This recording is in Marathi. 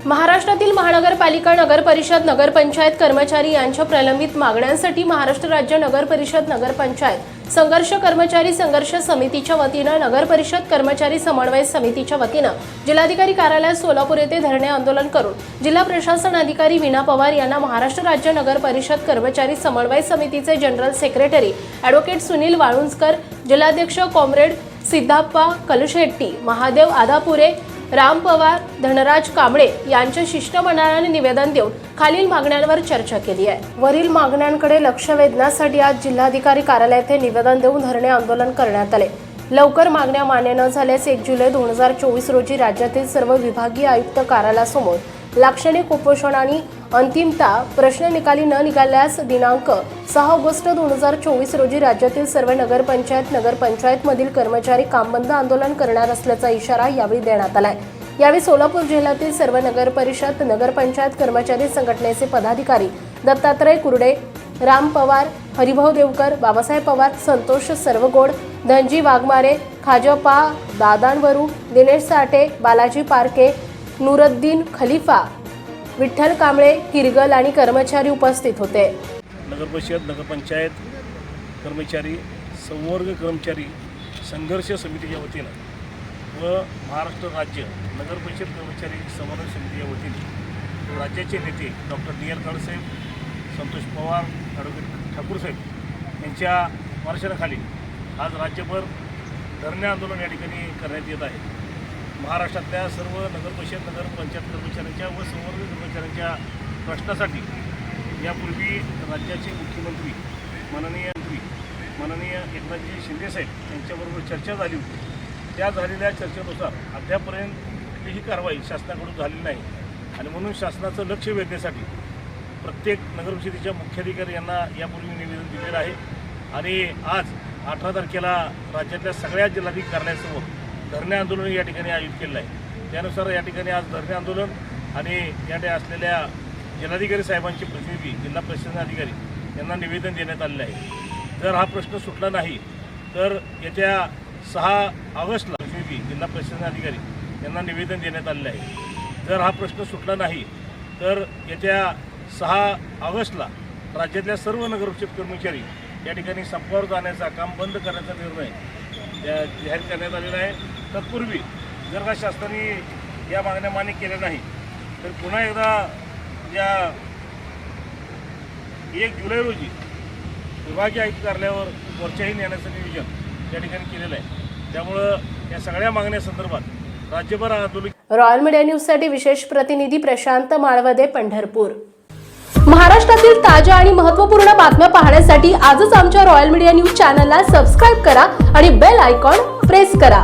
महाराष्ट्रातील महानगरपालिका नगर परिषद नगरपंचायत कर्मचारी यांच्या प्रलंबित मागण्यांसाठी महाराष्ट्र राज्य नगर परिषद नगरपंचायत संघर्ष कर्मचारी संघर्ष समितीच्या वतीनं नगर परिषद कर्मचारी समन्वय समितीच्या वतीनं जिल्हाधिकारी कार्यालय सोलापूर येथे धरणे आंदोलन करून जिल्हा प्रशासन अधिकारी विना पवार यांना महाराष्ट्र राज्य नगर परिषद कर्मचारी समन्वय समितीचे general secretary advocate Sunil Walunjkar जिल्हाध्यक्ष कॉम्रेड सिद्धाप्पा कलशेट्टी महादेव आदापुरे राम पवार धनराज कांबळे यांच्या शिष्टमंडळाने निवेदन देऊन खालील मागण्यांवर चर्चा केली आहे. वरील मागण्यांकडे लक्ष वेधण्यासाठी आज जिल्हाधिकारी कार्यालयात निवेदन देऊन धरणे आंदोलन करण्यात आले. लवकर मागण्या मान्य न झाल्यास एक जुलै दोन हजार चोवीस रोजी राज्यातील सर्व विभागीय आयुक्त कार्यालयासमोर लाक्षणिक उपोषण आणि अंतिमता प्रश्न निकाली न निघाल्यास दिनांक सहा ऑगस्ट दोन हजार चोवीस रोजी राज्यातील सर्व नगरपंचायत नगरपंचायतमधील कर्मचारी कामबंद आंदोलन करणार असल्याचा इशारा यावेळी देण्यात आलाय. यावेळी सोलापूर जिल्ह्यातील सर्व नगरपरिषद नगरपंचायत कर्मचारी संघटनेचे पदाधिकारी दत्तात्रय कुर्डे राम पवार हरिभाऊ देवकर बाबासाहेब पवार संतोष सर्वगोड धनजी वाघमारे खाजपा दादांवरू दिनेश साठे बालाजी पारके नुरुद्दीन खलिफा विठ्ठल कांबळे किरगल आणि कर्मचारी उपस्थित होते. नगरपरिषद नगरपंचायत कर्मचारी संवर्ग कर्मचारी संघर्ष समितीच्या वतीनं व महाराष्ट्र राज्य नगरपरिषद कर्मचारी संवर्ग समितीच्या वतीने राज्याचे नेते doctor D L Saheb Santosh Pawar advocate Thakursaheb यांच्या मार्गदर्शनाखाली आज राज्यभर धरणे आंदोलन या ठिकाणी करण्यात येत आहे. महाराष्ट्रातल्या सर्व नगरपरिषद नगरपंचायत कर्मचाऱ्यांच्या व संवर्ग कर्मचाऱ्यांच्या प्रश्नासाठी यापूर्वी राज्याचे मुख्यमंत्री माननीय मंत्री माननीय एकनाथजी शिंदेसाहेब यांच्याबरोबर चर्चा झाली होती. त्या झालेल्या चर्चेनुसार अद्यापर्यंत कुठलीही कारवाई शासनाकडून झालेली नाही. आणि म्हणून शासनाचं लक्ष वेधण्यासाठी प्रत्येक नगरपरिषदेच्या मुख्याधिकारी यांना यापूर्वी निवेदन दिलेलं आहे. आणि आज अठरा तारखेला राज्यातल्या सगळ्या जिल्हाधिकारी कार्यालयासमोर धरणे आंदोलन या ठिकाणी आयोजित केलेलं आहे. त्यानुसार या ठिकाणी आज धरणे आंदोलन आणि या ठिकाणी असलेल्या जिल्हाधिकारी साहेबांचे प्रतिनिधी जिल्हा प्रशासन अधिकारी यांना निवेदन देण्यात आलेलं आहे. जर हा प्रश्न सुटला नाही तर येत्या सहा ऑगस्टला प्रतिनिधी जिल्हा प्रशासन अधिकारी यांना निवेदन देण्यात आलेलं आहे. जर हा प्रश्न सुटला नाही तर येत्या सहा ऑगस्टला राज्यातल्या सर्व नगरक्षेप कर्मचारी या ठिकाणी संपावर जाण्याचा काम बंद करण्याचा निर्णय जाहीर करण्यात आलेला आहे. तत्पूर्वी जर का शासनाने या मागण्या मान्य केल्या नाही तर पुन्हा एकदा या एक जुलै रोजी विभागीय आयुक्त कार्यालयावर मोर्चाही नेण्याचं नियोजन या ठिकाणी केलेलं आहे. त्यामुळं या सगळ्या मागण्यासंदर्भात राज्यभर आंदोलन रॉयल मीडिया न्यूजसाठी विशेष प्रतिनिधी प्रशांत माळवदे पंढरपूर. महाराष्ट्रातील ताज्या आणि महत्त्वपूर्ण बातम्या पाहण्यासाठी आजच आमच्या रॉयल मीडिया न्यूज चॅनलला सबस्क्राईब करा आणि बेल आयकॉन प्रेस करा.